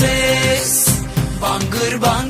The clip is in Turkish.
ses. Bangır bangır